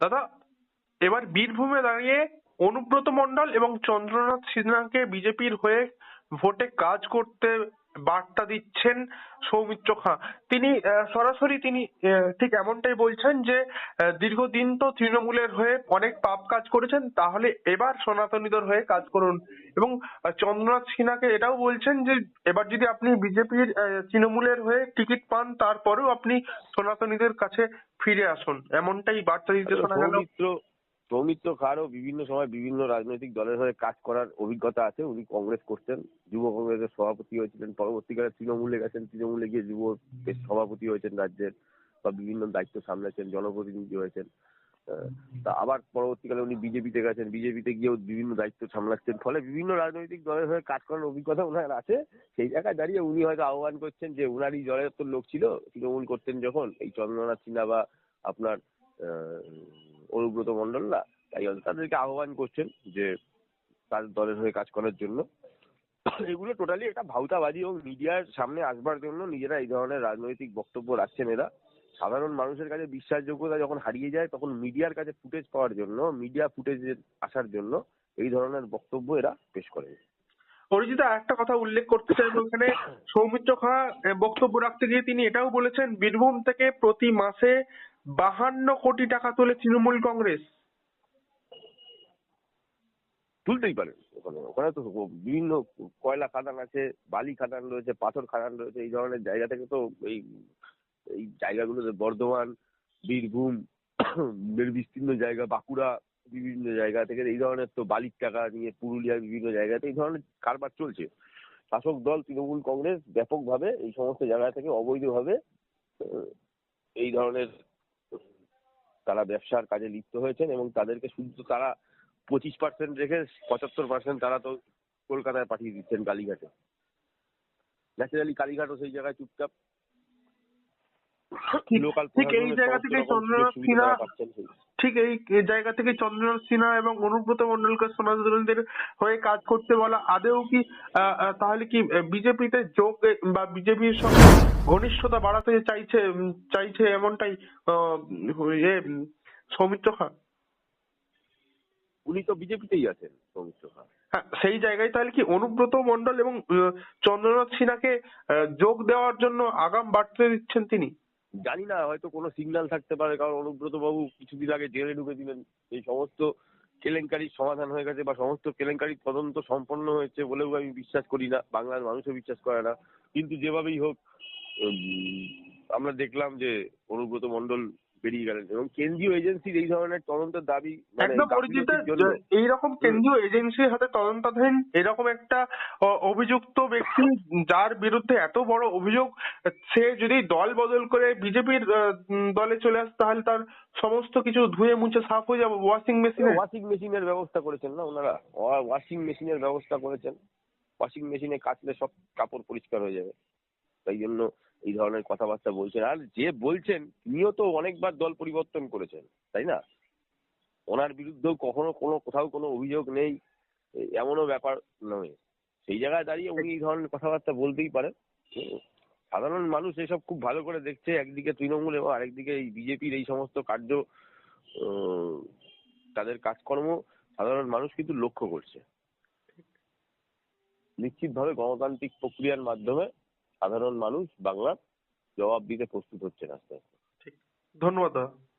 দাদা এবার বীরভূমে দাঁড়িয়ে অনুব্রত মন্ডল এবং চন্দ্রনাথ সিনহাকে বিজেপির হয়ে ভোটে কাজ করতে বার্তা দিচ্ছেন সৌমিত্র খাঁ। তিনি আহ, সরাসরি তিনি আহ, ঠিক এমনটাই বলছেন যে আহ, দীর্ঘদিন তো তৃণমূলের হয়ে অনেক পাপ কাজ করেছেন তাহলে এবার সনাতনীদের হয়ে কাজ করুন। এবং চন্দ্রনাথ সিনহাকে এটাও বলছেন যে এবার যদি আপনি বিজেপির তৃণমূলের হয়ে টিকিট পান তারপরেও আপনি সনাতনীদের কাছে ফিরে আসুন। এমনটাই বার্তা দিতে শোনা গেল। সৌমিত্র খাঁরও বিভিন্ন সময় বিভিন্ন রাজনৈতিক দলের হয়ে কাজ করার অভিজ্ঞতা আছে। উনি কংগ্রেস করতেন, যুব কংগ্রেসের সভাপতি হয়েছিলেন। পরবর্তীকালে তৃণমূলে গেছেন। তৃণমূলে গিয়ে যুব সভাপতি হয়েছেন রাজ্যের বা বিভিন্ন দায়িত্ব সামলেছেন, জনপ্রতিনিধি হয়েছেন। তা আবার পরবর্তীকালে উনি বিজেপিতে গেছেন। বিজেপিতে গিয়েও বিভিন্ন দায়িত্ব সামলাচ্ছেন। ফলে বিভিন্ন রাজনৈতিক দলের হয়ে কাজ করার অভিজ্ঞতা ওনার আছে। সেই জায়গায় দাঁড়িয়ে উনি হয়তো আহ্বান করছেন যে উনারই দলের তো লোক ছিল, তৃণমূল করতেন যখন। এই চন্দ্রনাথ সিনহা বা আপনার অনুব্রত মন্ডলরা তাই হয়তো তাদেরকে আহ্বান করছেন যে তার দলের হয়ে কাজ করার জন্য। এগুলো টোটালি একটা ভাউতাবাজি এবং মিডিয়ার সামনে আসবার জন্য নিজেরা এই ধরনের রাজনৈতিক বক্তব্য রাখছেন এরা। সাধারণ মানুষের কাছে বিশ্বাসযোগ্যতা যখন হারিয়ে যায়, তখন মিডিয়ার কাছে ফুটেজ পাওয়ার জন্য মিডিয়া ফুটেজ আসার জন্য এই ধরনের বক্তব্য এরা পেশ করে অরিজিৎ একটা কথা উল্লেখ করতে চাইব এখানে। সৌমিত্র খাঁ বক্তব্য রাখতে গিয়ে তিনি এটাও বলেছেন, বীরভূম থেকে প্রতি মাসে বাহান্ন কোটি টাকা তোলে তৃণমূল কংগ্রেস। তুলতেই পারেন ওখানে। ওখানে তো বিভিন্ন কয়লা খাদান আছে, বালি খাদান রয়েছে, পাথর খাদান রয়েছে, এই ধরনের জায়গা থেকে তো এই এই জায়গাগুলোতে বর্ধমান, বীরভূম বিস্তীর্ণ জায়গা, বাঁকুড়া বিভিন্ন জায়গা থেকে এই ধরনের তো বালির টাকা নিয়ে পুরুলিয়ার বিভিন্ন জায়গাতে এই ধরনের কারবার চলছে। শাসক দল, তৃণমূল কংগ্রেস ব্যাপকভাবে এই সমস্ত জায়গা থেকে অবৈধভাবে এই ধরনের তারা ব্যবসার কাজে লিপ্ত হয়েছেন এবং তাদেরকে শুধু তারা পঁচিশ পার্সেন্ট রেখে পঁচাত্তর পার্সেন্ট তারা তো কলকাতায় পাঠিয়ে দিচ্ছেন কালীঘাটে। ন্যাচারালি কালীঘাটও সেই জায়গায় চুপচাপ লোকাল ঠিক এই জায়গা থেকে চন্দ্রনাথ সিনহা ঠিক এই জায়গা থেকে চন্দ্রনাথ সিনহা এবং অনুব্রত মণ্ডলকে সনাতনীদের হয়ে কাজ করতে বলা আদেও কি আহ, তাহলে কি বিজেপিতে যোগ বা বিজেপির সঙ্গে ঘনিষ্ঠতা বাড়াতে চাইছে চাইছে এমনটাই ইয়ে সৌমিত্র খাঁ? উনি তো বিজেপিতেই আছেন সৌমিত্র খান হ্যাঁ সেই জায়গায় তাহলে কি অনুব্রত মন্ডল এবং চন্দ্রনাথ সিনহাকে যোগ দেওয়ার জন্য আগাম বার্তা দিচ্ছেন তিনি? জানি না, হয়তো কোনো সিগন্যাল থাকতে পারে, কারণ অনুব্রত বাবু কিছুদিন আগে জেলে ঢুকে দিলেন। এই সমস্ত কেলেঙ্কারির সমাধান হয়ে গেছে বা সমস্ত কেলেঙ্কারির তদন্ত সম্পন্ন হয়েছে বলেও আমি বিশ্বাস করি না, বাংলার মানুষও বিশ্বাস করে না। কিন্তু যেভাবেই হোক আমরা দেখলাম যে অনুব্রত মণ্ডল বেরিয়ে গেলেন এবং কেন্দ্রীয় এজেন্সির এই ধরনের তদন্তের দাবি মানে একদম পরিচিত এইরকম কেন্দ্রীয় এজেন্সির হাতে তদন্তাধীন এরকম একটা অভিযুক্ত ব্যক্তি যার বিরুদ্ধে এত বড় অভিযোগ সে যদি দল বদল করে বিজেপির দলে চলে আসে তাহলে তার সমস্ত কিছু ধুয়ে মুছে সাফ হয়ে যাবে ওয়াশিং মেশিনে? ওয়াশিং মেশিনের ব্যবস্থা করেছেন না ওনারা। ওয়াশিং মেশিনের ব্যবস্থা করেছেন। ওয়াশিং মেশিনে কাচলে সব কাপড় পরিষ্কার হয়ে যাবে। তাই জন্য এই ধরনের কথাবার্তা বলছেন। আর যে বলছেন, তিনিও তো অনেকবার দল পরিবর্তন করেছেন, তাই না? ওনার বিরুদ্ধেও কখনো কোনো, কোথাও কোনো অভিযোগ নেই এমনও ব্যাপার নয়। সেই জায়গায় দাঁড়িয়ে উনি এই ধরনের কথাবার্তা বলতেই পারে সাধারণ মানুষ এসব খুব ভালো করে দেখছে, একদিকে তৃণমূল এবং আরেকদিকে এই বিজেপির এই সমস্ত কার্য তাদের কাজকর্ম, সাধারণ মানুষ কিন্তু লক্ষ্য করছে। নিশ্চিতভাবে গণতান্ত্রিক প্রক্রিয়ার মাধ্যমে সাধারণ মানুষ বাংলার জবাব দিতে প্রস্তুত হচ্ছেন আস্তে আস্তে। ধন্যবাদ দাদা।